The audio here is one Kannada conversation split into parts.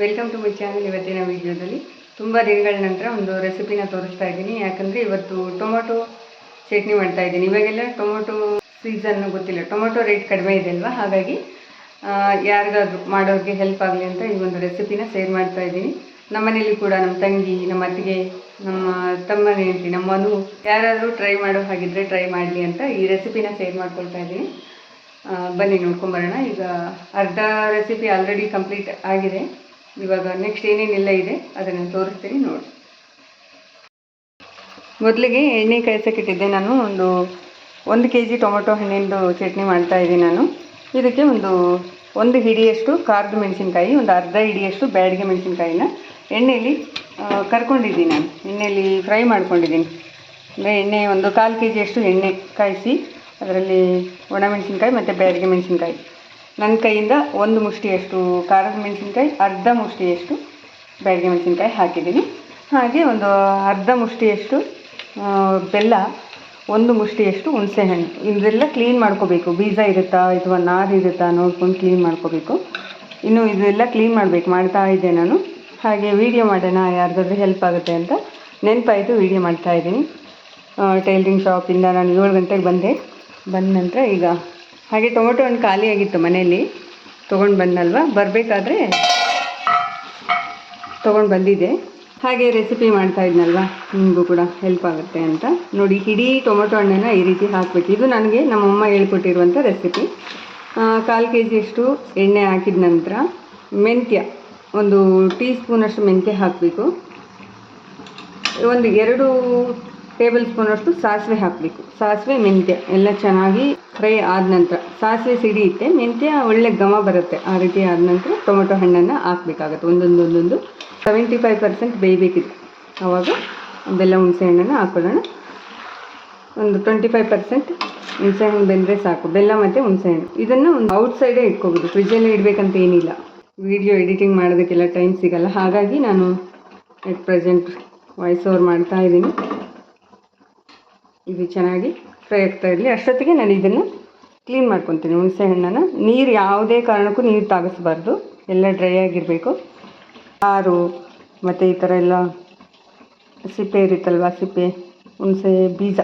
ವೆಲ್ಕಮ್ ಟು ಮೈ ಚಾನಲ್ ಇವತ್ತಿನ ವಿಡಿಯೋದಲ್ಲಿ. ತುಂಬ ದಿನಗಳ ನಂತರ ಒಂದು ರೆಸಿಪಿನ ತೋರಿಸ್ತಾ ಇದ್ದೀನಿ. ಯಾಕಂದರೆ ಇವತ್ತು ಟೊಮೊಟೊ ಚಟ್ನಿ ಮಾಡ್ತಾ ಇದ್ದೀನಿ. ಇವಾಗೆಲ್ಲ ಟೊಮೊಟೊ ಸೀಸನ್ ಗೊತ್ತಿಲ್ಲ. ಟೊಮೊಟೊ ರೇಟ್ ಕಡಿಮೆ ಇದೆ ಅಲ್ವಾ? ಹಾಗಾಗಿ ಯಾರಿಗಾದ್ರು ಮಾಡೋರಿಗೆ ಹೆಲ್ಪ್ ಆಗಲಿ ಅಂತ ಈ ಒಂದು ರೆಸಿಪಿನ ಶೇರ್ ಮಾಡ್ತಾ ಇದ್ದೀನಿ. ನಮ್ಮ ಮನೇಲಿ ಕೂಡ ನಮ್ಮ ತಂಗಿ, ನಮ್ಮ ಅತ್ತಿಗೆ, ನಮ್ಮ ತಮ್ಮನ ಹೆಂಡತಿ ನಮ್ಮನು ಯಾರಾದರೂ ಟ್ರೈ ಮಾಡೋ ಹಾಗಿದ್ರೆ ಟ್ರೈ ಮಾಡಲಿ ಅಂತ ಈ ರೆಸಿಪಿನ ಶೇರ್ ಮಾಡ್ಕೊಳ್ತಾ ಇದ್ದೀನಿ. ಬನ್ನಿ ನೋಡ್ಕೊಂಬರೋಣ ಈಗ ಅರ್ಧ ರೆಸಿಪಿ ಆಲ್ರೆಡಿ ಕಂಪ್ಲೀಟ್ ಆಗಿದೆ. ಇವಾಗ ನೆಕ್ಸ್ಟ್ ಏನೇನೆಲ್ಲ ಇದೆ, ಅದನ್ನು ತೋರಿಸ್ತೀನಿ ನೋಡಿ. ಮೊದಲಿಗೆ ಎಣ್ಣೆ ಕಾಯ್ಸಕ್ಕಿಟ್ಟಿದ್ದೆ ನಾನು, ಒಂದು ಒಂದು ಕೆ ಜಿ ಟೊಮೊಟೊ ಹಣ್ಣಿಂದು ಚಟ್ನಿ ಮಾಡ್ತಾ ಇದ್ದೀನಿ ನಾನು. ಇದಕ್ಕೆ ಒಂದು ಒಂದು ಹಿಡಿಯಷ್ಟು ಖಾರದ ಮೆಣಸಿನ್ಕಾಯಿ, ಒಂದು ಅರ್ಧ ಹಿಡಿಯಷ್ಟು ಬ್ಯಾಡಿಗೆ ಮೆಣಸಿನ್ಕಾಯಿನ ಎಣ್ಣೆಯಲ್ಲಿ ಕರ್ಕೊಂಡಿದ್ದೀನಿ ನಾನು. ಎಣ್ಣೆಯಲ್ಲಿ ಫ್ರೈ ಮಾಡ್ಕೊಂಡಿದ್ದೀನಿ. ಅಂದರೆ ಎಣ್ಣೆ, ಒಂದು ಕಾಲು ಕೆ ಜಿಯಷ್ಟು ಎಣ್ಣೆ ಕಾಯಿಸಿ, ಅದರಲ್ಲಿ ಒಣಮೆಣಸಿನ್ಕಾಯಿ ಮತ್ತು ಬ್ಯಾಡಿಗೆ ಮೆಣಸಿನ್ಕಾಯಿ. ನನ್ನ ಕೈಯಿಂದ ಒಂದು ಮುಷ್ಟಿಯಷ್ಟು ಖಾರದ ಮೆಣಸಿನ್ಕಾಯಿ, ಅರ್ಧ ಮುಷ್ಟಿಯಷ್ಟು ಬ್ಯಾಡಿಗೆ ಮೆಣಸಿನ್ಕಾಯಿ ಹಾಕಿದ್ದೀನಿ. ಹಾಗೆ ಒಂದು ಅರ್ಧ ಮುಷ್ಟಿಯಷ್ಟು ಬೆಲ್ಲ, ಒಂದು ಮುಷ್ಟಿಯಷ್ಟು ಹುಣಸೆಹಣ್ಣು. ಇದೆಲ್ಲ ಕ್ಲೀನ್ ಮಾಡ್ಕೋಬೇಕು. ಬೀಜ ಇರುತ್ತಾ, ಅಥವಾ ನಾರು ಇರುತ್ತಾ ನೋಡ್ಕೊಂಡು ಕ್ಲೀನ್ ಮಾಡ್ಕೋಬೇಕು. ಇನ್ನು ಇದೆಲ್ಲ ಕ್ಲೀನ್ ಮಾಡಬೇಕು. ಮಾಡ್ತಾ ಇದ್ದೆ ನಾನು. ಹಾಗೆ ವೀಡಿಯೋ ಮಾಡೋಣ, ಯಾರಿಗಾದ್ರೂ ಹೆಲ್ಪ್ ಆಗುತ್ತೆ ಅಂತ. ನೆನಪಾಯಿತು ವೀಡಿಯೋ ಮಾಡ್ತಾ ಇದ್ದೀನಿ. ಟೈಲರಿಂಗ್ ಶಾಪಿಂದ ನಾನು ಏಳು ಗಂಟೆಗೆ ಬಂದೆ. ಬಂದ ನಂತರ ಈಗ ಹಾಗೆ ಟೊಮೊಟೊ ಹಣ್ಣು ಖಾಲಿಯಾಗಿತ್ತು ಮನೆಯಲ್ಲಿ. ತೊಗೊಂಡು ಬಂದಲ್ವಾ ಬರಬೇಕಾದ್ರೆ ತೊಗೊಂಡು ಬಂದಿದ್ದೆ. ಹಾಗೆ ರೆಸಿಪಿ ಮಾಡ್ತಾ ಇದ್ನಲ್ವ? ನಿಮಗೂ ಕೂಡ ಹೆಲ್ಪ್ ಆಗುತ್ತೆ ಅಂತ. ನೋಡಿ, ಇಡೀ ಟೊಮೊಟೊ ಹಣ್ಣನ್ನು ಈ ರೀತಿ ಹಾಕಬೇಕು ಇದು ನನಗೆ ನಮ್ಮಮ್ಮ ಹೇಳ್ಕೊಟ್ಟಿರುವಂಥ ರೆಸಿಪಿ ಕಾಲು ಕೆ ಜಿಯಷ್ಟು ಎಣ್ಣೆ ಹಾಕಿದ ನಂತರ ಮೆಂತ್ಯ, ಒಂದು ಟೀ ಸ್ಪೂನಷ್ಟು ಮೆಂತ್ಯ ಹಾಕಬೇಕು. ಒಂದು ಎರಡು ಟೇಬಲ್ ಸ್ಪೂನಷ್ಟು ಸಾಸಿವೆ ಹಾಕಬೇಕು. ಸಾಸಿವೆ ಮೆಂತ್ಯ ಎಲ್ಲ ಚೆನ್ನಾಗಿ ಫ್ರೈ ಆದ ನಂತರ ಸಾಸಿವೆ ಸಿಡಿಯುತ್ತೆ ಮೆಂತ್ಯ ಒಳ್ಳೆ ಘಮ ಬರುತ್ತೆ. ಆ ರೀತಿ ಆದ ನಂತರ ಟೊಮೆಟೊ ಹಣ್ಣನ್ನು ಹಾಕಬೇಕಾಗತ್ತೆ. ಒಂದೊಂದು ಒಂದೊಂದು ಸೆವೆಂಟಿ ಫೈವ್ ಪರ್ಸೆಂಟ್ ಬೇಯಬೇಕಿದೆ ಆವಾಗ ಬೆಲ್ಲ ಹುಣಸೆ ಹಣ್ಣನ್ನು ಹಾಕೊಳ್ಳೋಣ. ಒಂದು ಟ್ವೆಂಟಿ ಫೈವ್ ಪರ್ಸೆಂಟ್ ಹುಣಸೆಹಣ್ಣು ಬೆಂದರೆ ಸಾಕು. ಬೆಲ್ಲ ಮತ್ತು ಹುಣಸೆಹಣ್ಣು ಇದನ್ನು ಒಂದು ಔಟ್ ಸೈಡೇ ಇಟ್ಕೋಬೋದು. ಫ್ರಿಜ್ಜಲ್ಲೇ ಇಡಬೇಕಂತ ಏನಿಲ್ಲ. ವಿಡಿಯೋ ಎಡಿಟಿಂಗ್ ಮಾಡೋದಕ್ಕೆಲ್ಲ ಟೈಮ್ ಸಿಗಲ್ಲ. ಹಾಗಾಗಿ ನಾನು ಎಟ್ ಪ್ರೆಸೆಂಟ್ ವಾಯ್ಸ್ ಓವರ್ ಮಾಡ್ತಾ ಇದ್ದೀನಿ. ಇದು ಚೆನ್ನಾಗಿ ಫ್ರೈ ಆಗ್ತಾ ಇರಲಿ. ಅಷ್ಟೊತ್ತಿಗೆ ನಾನು ಇದನ್ನು ಕ್ಲೀನ್ ಮಾಡ್ಕೊತೀನಿ. ಹುಣಸೆ ಹಣ್ಣನ್ನು ನೀರು ಯಾವುದೇ ಕಾರಣಕ್ಕೂ ನೀರು ತಾಗಿಸ್ಬಾರ್ದು. ಎಲ್ಲ ಡ್ರೈ ಆಗಿರಬೇಕು. ಸಾರು ಮತ್ತು ಈ ಥರ ಎಲ್ಲ ಸಿಪ್ಪೆ ಇರುತ್ತಲ್ವ? ಸಿಪ್ಪೆ, ಹುಣಸೆ, ಬೀಜ.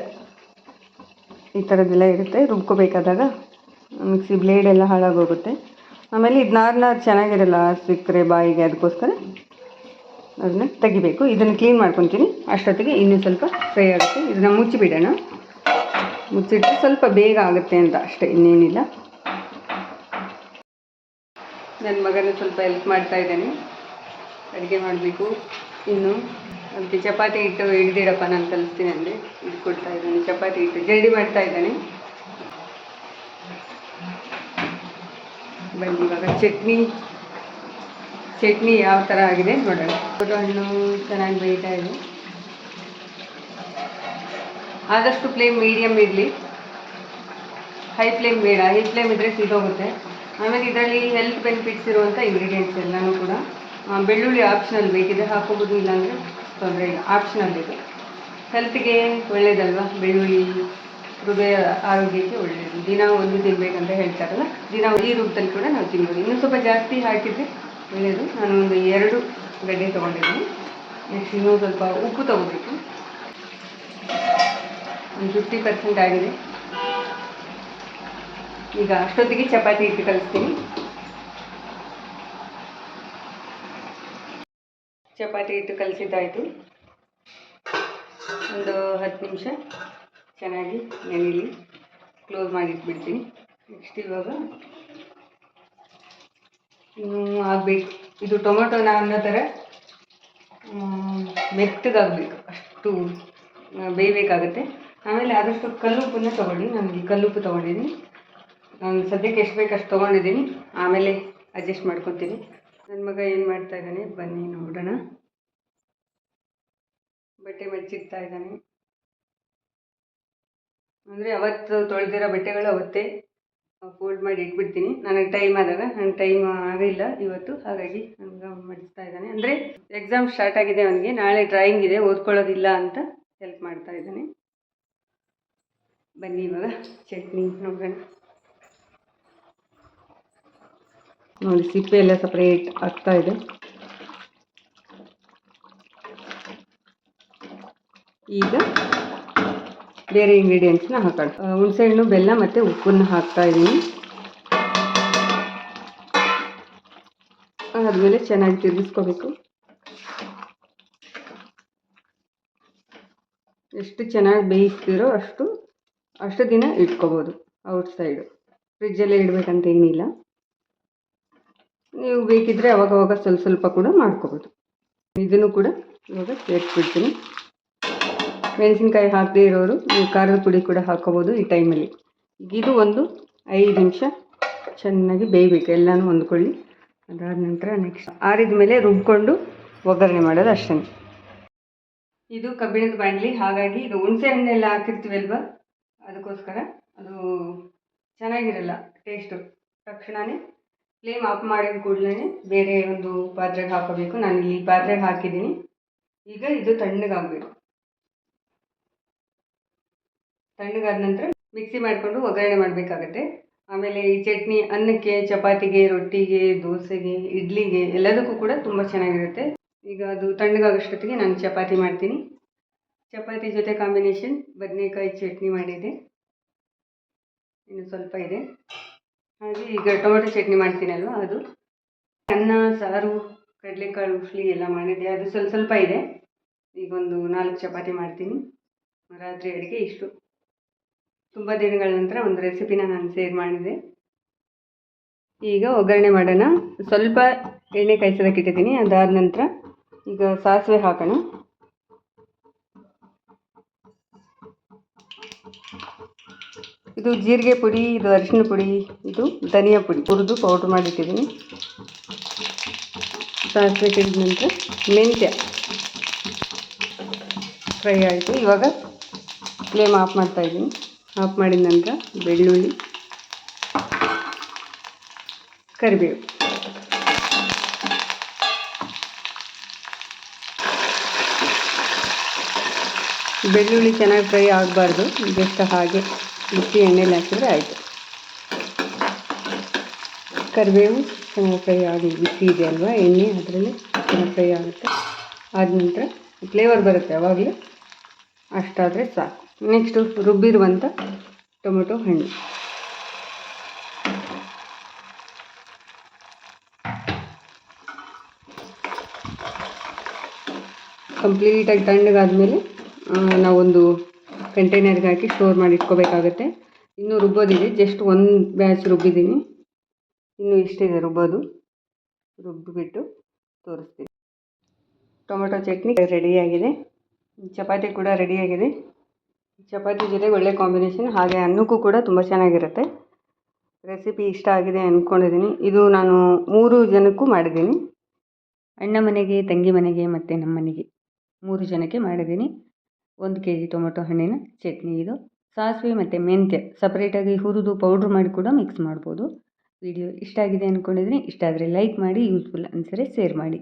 ಈ ಥರದ್ದೆಲ್ಲ ಇರುತ್ತೆ. ರುಬ್ಕೋಬೇಕಾದಾಗ ಮಿಕ್ಸಿ ಬ್ಲೇಡ್ ಎಲ್ಲ ಹಾಳಾಗೋಗುತ್ತೆ. ಆಮೇಲೆ ಇದು ನಾರು ನಾರು ಚೆನ್ನಾಗಿರಲ್ಲ, ಸಿಕ್ಕರೆ ಬಾಯಿಗೆ, ಅದಕ್ಕೋಸ್ಕರ. ಅದನ್ನ ತೆಗಿಬೇಕು. ಇದನ್ನು ಕ್ಲೀನ್ ಮಾಡ್ಕೊತೀನಿ. ಅಷ್ಟೊತ್ತಿಗೆ ಇನ್ನೂ ಸ್ವಲ್ಪ ಫ್ರೈ ಆಗುತ್ತೆ. ಇದನ್ನು ಮುಚ್ಚಿಬಿಡೋಣ. ಮುಚ್ಚಿಟ್ಟು ಸ್ವಲ್ಪ ಬೇಗ ಆಗುತ್ತೆ ಅಂತ ಅಷ್ಟೇ, ಇನ್ನೇನಿಲ್ಲ. ನನ್ನ ಮಗನ ಸ್ವಲ್ಪ ಹೆಲ್ಪ್ ಮಾಡ್ತಾ ಇದ್ದೇನೆ. ಅಡುಗೆ ಮಾಡಬೇಕು. ಇನ್ನು ಅದಕ್ಕೆ ಚಪಾತಿ ಹಿಟ್ಟು ಹಿಡ್ದಿಡಪ್ಪ ನಾನು ಕಲಿಸ್ತೀನಿ ಅಂದರೆ ಇದು ಕೊಡ್ತಾ ಇದ್ದಾನೆ. ಚಪಾತಿ ಹಿಟ್ಟು ಜಲ್ದಿ ಮಾಡ್ತಾ ಇದ್ದಾನೆ. ಬನ್ನಿ ಚಟ್ನಿ. ಚಟ್ನಿ ಯಾವ ಥರ ಆಗಿದೆ ನೋಡೋಣ. ಹಣ್ಣು ಚೆನ್ನಾಗಿ ಬೇಯ್ತಾ ಇದೆ. ಆದಷ್ಟು ಫ್ಲೇಮ್ ಮೀಡಿಯಮ್ ಇರಲಿ. ಹೈ ಫ್ಲೇಮ್ ಬೇಡ. ಹೈ ಫ್ಲೇಮ್ ಇದ್ದರೆ ಸೀದೋಗುತ್ತೆ ಆಮೇಲೆ ಇದರಲ್ಲಿ ಹೆಲ್ತ್ ಬೆನಿಫಿಟ್ಸ್ ಇರುವಂಥ ಇಂಗ್ರೀಡಿಯೆಂಟ್ಸ್ ಎಲ್ಲನೂ ಕೂಡ. ಬೆಳ್ಳುಳ್ಳಿ ಆಪ್ಷನಲ್ ಬೇಕಿದೆ ಹಾಕೋಬೋದು, ಇಲ್ಲಾಂದರೆ ತೊಂದರೆ ಇಲ್ಲ. ಆಪ್ಷನಲ್ ಇದೆ. ಹೆಲ್ತ್ಗೆ ಒಳ್ಳೇದಲ್ವಾ? ಬೆಳ್ಳುಳ್ಳಿ ಹೃದಯ ಆರೋಗ್ಯಕ್ಕೆ ಒಳ್ಳೆಯದು ದಿನ ಒಂದು ತಿನ್ಬೇಕಂತ ಹೇಳ್ತಾರಲ್ಲ, ದಿನ ಈ ರೂಪದಲ್ಲಿ ಕೂಡ ನಾವು ತಿನ್ಬೋದು. ಇನ್ನೂ ಸ್ವಲ್ಪ ಜಾಸ್ತಿ ಹಾಕಿದರೆ ಒಳ್ಳೆಯದು. ನಾನು ಒಂದು ಎರಡು ಗಡ್ಡೆ ತೊಗೊಂಡಿದ್ದೀನಿ. ನೆಕ್ಸ್ಟ್ ಇನ್ನೂ ಸ್ವಲ್ಪ ಉಪ್ಪು ತೊಗೋಬೇಕು. ಒಂದು ಫಿಫ್ಟಿ ಪರ್ಸೆಂಟ್ ಆಗಿದೆ. ಈಗ ಅಷ್ಟೊತ್ತಿಗೆ ಚಪಾತಿ ಹಿಟ್ಟು ಕಲಿಸ್ತೀನಿ. ಚಪಾತಿ ಹಿಟ್ಟು ಕಲಿಸಿದ್ದಾಯಿತು. ಒಂದು ಹತ್ತು ನಿಮಿಷ ಚೆನ್ನಾಗಿ ನೆನೆಲಿ ಕ್ಲೋಸ್ ಮಾಡಿಟ್ಬಿಡ್ತೀನಿ ನೆಕ್ಸ್ಟ್ ಇವಾಗ ಆಗಬೇಕು. ಇದು ಟೊಮೆಟೊನ ಅನ್ನೋ ಥರ ಮೆತ್ತಗಾಗಬೇಕು ಅಷ್ಟು ಬೇಯಬೇಕಾಗುತ್ತೆ. ಆಮೇಲೆ ಆದಷ್ಟು ಕಲ್ಲುಪ್ಪನ್ನ ತೊಗೊಳ್ಳಿ. ನನಗೆ ಕಲ್ಲುಪ್ಪು ತೊಗೊಂಡಿದ್ದೀನಿ. ನಾನು ಸದ್ಯಕ್ಕೆ ಎಷ್ಟು ಬೇಕು ಅಷ್ಟು ತೊಗೊಂಡಿದ್ದೀನಿ. ಆಮೇಲೆ ಅಡ್ಜಸ್ಟ್ ಮಾಡ್ಕೊತೀನಿ. ನನ್ನ ಮಗ ಏನು ಮಾಡ್ತಾ ಇದ್ದಾನೆ? ಬನ್ನಿ ನೋಡೋಣ. ಬಟ್ಟೆ ಮಚ್ಚಿಡ್ತಾ ಇದ್ದಾನೆ. ಅಂದರೆ ಅವತ್ತು ತೊಳೆದಿರೋ ಬಟ್ಟೆಗಳು ಅವತ್ತೇ. ಫೋಲ್ಡ್ ಮಾಡಿ ಇಟ್ಬಿಡ್ತೀನಿ. ನನಗೆ ಟೈಮ್ ಆದಾಗ. ನನಗೆ ಟೈಮ್ ಆಗಿಲ್ಲ ಇವತ್ತು. ಹಾಗಾಗಿ ನನಗೆ ಮಡಿಸ್ತಾ ಇದ್ದಾನೆ. ಅಂದರೆ ಎಕ್ಸಾಮ್ ಸ್ಟಾರ್ಟ್ ಆಗಿದೆ ಅವನಿಗೆ. ನಾಳೆ ಡ್ರಾಯಿಂಗ್ ಇದೆ. ಓದ್ಕೊಳ್ಳೋದಿಲ್ಲ ಅಂತ ಹೆಲ್ಪ್ ಮಾಡ್ತಾ ಇದ್ದಾನೆ. ಬನ್ನಿ ಇವಾಗ ಚಟ್ನಿ ನೋಡೋಣ. ನೋಡಿ, ಸಿಪ್ಪೆ ಎಲ್ಲ ಸಪ್ರೇಟ್ ಆಗ್ತಾ ಇದೆ. ಈಗ ಬೇರೆ ಇಂಗ್ರೀಡಿಯೆಂಟ್ಸ್ನ ಹಾಕೋಣ. ಹುಣಸೆಹಣ್ಣು, ಬೆಲ್ಲ ಮತ್ತು ಉಪ್ಪನ್ನು ಹಾಕ್ತಾ ಇದ್ದೀನಿ ಆದಮೇಲೆ ಚೆನ್ನಾಗಿ ತಿರುಗಿಸ್ಕೋಬೇಕು. ಎಷ್ಟು ಚೆನ್ನಾಗಿ ಬೇಯಿಸ್ತೀರೋ ಅಷ್ಟು ಅಷ್ಟು ದಿನ ಇಟ್ಕೋಬೋದು ಔಟ್ ಸೈಡು. ಫ್ರಿಜ್ಜಲ್ಲೇ ಇಡಬೇಕಂತ ಏನಿಲ್ಲ. ನೀವು ಬೇಕಿದ್ದರೆ ಅವಾಗವಾಗ ಸ್ವಲ್ಪ ಸ್ವಲ್ಪ ಕೂಡ ಮಾಡ್ಕೋಬೋದು. ಇದನ್ನು ಕೂಡ ಇವಾಗ ಸೇರಿಸ್ಬಿಡ್ತೀನಿ. ಮೆಣಸಿನ್ಕಾಯಿ ಹಾಕದೇ ಇರೋರು ನೀವು ಖಾರದ ಪುಡಿ ಕೂಡ ಹಾಕ್ಕೋಬೋದು ಈ ಟೈಮಲ್ಲಿ. ಇದು ಒಂದು ಐದು ನಿಮಿಷ ಚೆನ್ನಾಗಿ ಬೇಯಬೇಕು, ಎಲ್ಲನೂ ಹೊಂದ್ಕೊಳ್ಳಿ. ಅದಾದ ನಂತರ ನೆಕ್ಸ್ಟ್ ಆರಿದ ಮೇಲೆ ರುಬ್ಕೊಂಡು ಒಗ್ಗರಣೆ ಮಾಡೋದು ಅಷ್ಟೇ. ಇದು ಕಬ್ಬಿಣದ ಬಾಣಲಿ, ಹಾಗಾಗಿ ಇದು ಹುಣಸೆ ಹಣ್ಣೆಲ್ಲ ಹಾಕಿರ್ತೀವಲ್ವ ಅದಕ್ಕೋಸ್ಕರ ಅದು ಚೆನ್ನಾಗಿರಲ್ಲ ಟೇಸ್ಟು ತಕ್ಷಣವೇ ಫ್ಲೇಮ್ ಆಫ್ ಮಾಡಿದ ಕೂಡಲೇ ಬೇರೆ ಒಂದು ಪಾತ್ರೆಗೆ ಹಾಕೋಬೇಕು ನಾನು ಇಲ್ಲಿ ಪಾತ್ರೆಗೆ ಹಾಕಿದ್ದೀನಿ. ಈಗ ಇದು ತಣ್ಣಗಾಗಬೇಕು. ತಣ್ಣಗಾದ ನಂತರ ಮಿಕ್ಸಿ ಮಾಡಿಕೊಂಡು ಒಗ್ಗರಣೆ ಮಾಡಬೇಕಾಗತ್ತೆ. ಆಮೇಲೆ ಈ ಚಟ್ನಿ ಅನ್ನಕ್ಕೆ, ಚಪಾತಿಗೆ, ರೊಟ್ಟಿಗೆ, ದೋಸೆಗೆ, ಇಡ್ಲಿಗೆ ಎಲ್ಲದಕ್ಕೂ ಕೂಡ ತುಂಬ ಚೆನ್ನಾಗಿರುತ್ತೆ. ಈಗ ಅದು ತಣ್ಣಗಾಗೋಷ್ಟೊತ್ತಿಗೆ ನಾನು ಚಪಾತಿ ಮಾಡ್ತೀನಿ. ಚಪಾತಿ ಜೊತೆ ಕಾಂಬಿನೇಷನ್ ಬದನೆಕಾಯಿ ಚಟ್ನಿ ಮಾಡಿದೆ. ಇನ್ನು ಸ್ವಲ್ಪ ಇದೆ. ಹಾಗೆ ಈಗ ಟೊಮೆಟೊ ಚಟ್ನಿ ಮಾಡ್ತೀನಲ್ವ ಅದು. ಅನ್ನ, ಸಾರು, ಕಡಲೆಕಾಳು ಉಫ್ಲಿ ಎಲ್ಲ ಮಾಡಿದೆ. ಅದು ಸ್ವಲ್ಪ ಸ್ವಲ್ಪ ಇದೆ. ಈಗ ಒಂದು ನಾಲ್ಕು ಚಪಾತಿ ಮಾಡ್ತೀನಿ. ರಾತ್ರಿ ಅಡುಗೆ ಇಷ್ಟು. ತುಂಬ ದಿನಗಳ ನಂತರ ಒಂದು ರೆಸಿಪಿನ ನಾನು ಶೇರ್ ಮಾಡಿದೆ. ಈಗ ಒಗ್ಗರಣೆ ಮಾಡೋಣ. ಸ್ವಲ್ಪ ಎಣ್ಣೆ ಕಾಯಿಸೋದಕ್ಕೆ ಇಟ್ಟಿದ್ದೀನಿ. ಅದಾದ ನಂತರ ಈಗ ಸಾಸಿವೆ ಹಾಕೋಣ. ಇದು ಜೀರಿಗೆ ಪುಡಿ, ಇದು ಅರಿಶಿನ ಪುಡಿ, ಇದು ಧನಿಯಾ ಪುಡಿ. ಹುರಿದು ಪೌಡ್ರ್ ಮಾಡಿಟ್ಟಿದ್ದೀನಿ ಸಾಸಿವೆ ಕಿಡಿದ ನಂತರ ಮೆಂತ್ಯ ಫ್ರೈ ಆಯಿತು. ಇವಾಗ ಫ್ಲೇಮ್ ಆಫ್ ಮಾಡ್ತಾ ಇದ್ದೀನಿ. ಆಫ್ ಮಾಡಿದ ನಂತರ ಬೆಳ್ಳುಳ್ಳಿ, ಕರಿಬೇವು. ಬೆಳ್ಳುಳ್ಳಿ ಚೆನ್ನಾಗಿ ಫ್ರೈ ಆಗಬಾರ್ದು. ಜಸ್ಟ್ ಹಾಗೆ ಬಿಸಿ ಎಣ್ಣೆಲಿ ಹಾಕಿದ್ರೆ ಆಯಿತು. ಕರಿಬೇವು ಚೆನ್ನಾಗಿ ಫ್ರೈ ಆಗಿ ಬಿಸಿ ಇದೆ ಅಲ್ವಾ? ಎಣ್ಣೆ ಅದರಲ್ಲಿ ಚೆನ್ನಾಗಿ ಫ್ರೈ ಆಗುತ್ತೆ. ಆದ ನಂತರ ಫ್ಲೇವರ್ ಬರುತ್ತೆ ಯಾವಾಗಲೂ. ಅಷ್ಟಾದರೆ ಸಾಕು. ನೆಕ್ಸ್ಟು ರುಬ್ಬಿರುವಂಥ ಟೊಮೆಟೊ ಹಣ್ಣು. ಕಂಪ್ಲೀಟಾಗಿ ತಣ್ಣಗಾದಮೇಲೆ ನಾವೊಂದು ಕಂಟೈನರ್ಗೆ ಹಾಕಿ ಸ್ಟೋರ್ ಮಾಡಿ ಇಟ್ಕೋಬೇಕಾಗತ್ತೆ. ಇನ್ನೂ ರುಬ್ಬೋದಿದೆ, ಜಸ್ಟ್ ಒಂದು ಬ್ಯಾಚ್ ರುಬ್ಬಿದ್ದೀನಿ. ಇನ್ನೂ ಇಷ್ಟಿದೆ ರುಬ್ಬೋದು. ರುಬ್ಬಿಬಿಟ್ಟು ತೋರಿಸ್ತೀನಿ. ಟೊಮೆಟೊ ಚಟ್ನಿ ರೆಡಿಯಾಗಿದೆ ಚಪಾತಿ ಕೂಡ ರೆಡಿಯಾಗಿದೆ ಚಪಾತಿ ಜೊತೆ ಒಳ್ಳೆ ಕಾಂಬಿನೇಷನ್ ಹಾಗೆ ಅನ್ನಕ್ಕೂ ಕೂಡ ತುಂಬ ಚೆನ್ನಾಗಿರುತ್ತೆ. ರೆಸಿಪಿ ಇಷ್ಟ ಆಗಿದೆ ಅಂದ್ಕೊಂಡಿದ್ದೀನಿ ಇದು ನಾನು ಮೂರು ಜನಕ್ಕೂ ಮಾಡಿದ್ದೀನಿ. ಅಣ್ಣ ಮನೆಗೆ, ತಂಗಿ ಮನೆಗೆ ಮತ್ತು ನಮ್ಮ ಮನೆಗೆ ಮೂರು ಜನಕ್ಕೆ ಮಾಡಿದ್ದೀನಿ. ಒಂದು ಕೆ ಜಿ ಟೊಮೊಟೊ ಹಣ್ಣಿನ ಚಟ್ನಿ ಇದು. ಸಾಸಿವೆ ಮತ್ತು ಮೆಂತ್ಯ ಸಪ್ರೇಟಾಗಿ ಹುರಿದು ಪೌಡ್ರ್ ಮಾಡಿ ಕೂಡ ಮಿಕ್ಸ್ ಮಾಡ್ಬೋದು. ವಿಡಿಯೋ ಇಷ್ಟ ಆಗಿದೆ ಅಂದ್ಕೊಂಡಿದ್ದೀನಿ ಇಷ್ಟ ಆದರೆ ಲೈಕ್ ಮಾಡಿ ಯೂಸ್ಫುಲ್ ಅನಿಸಿದ್ರೆ ಶೇರ್ ಮಾಡಿ.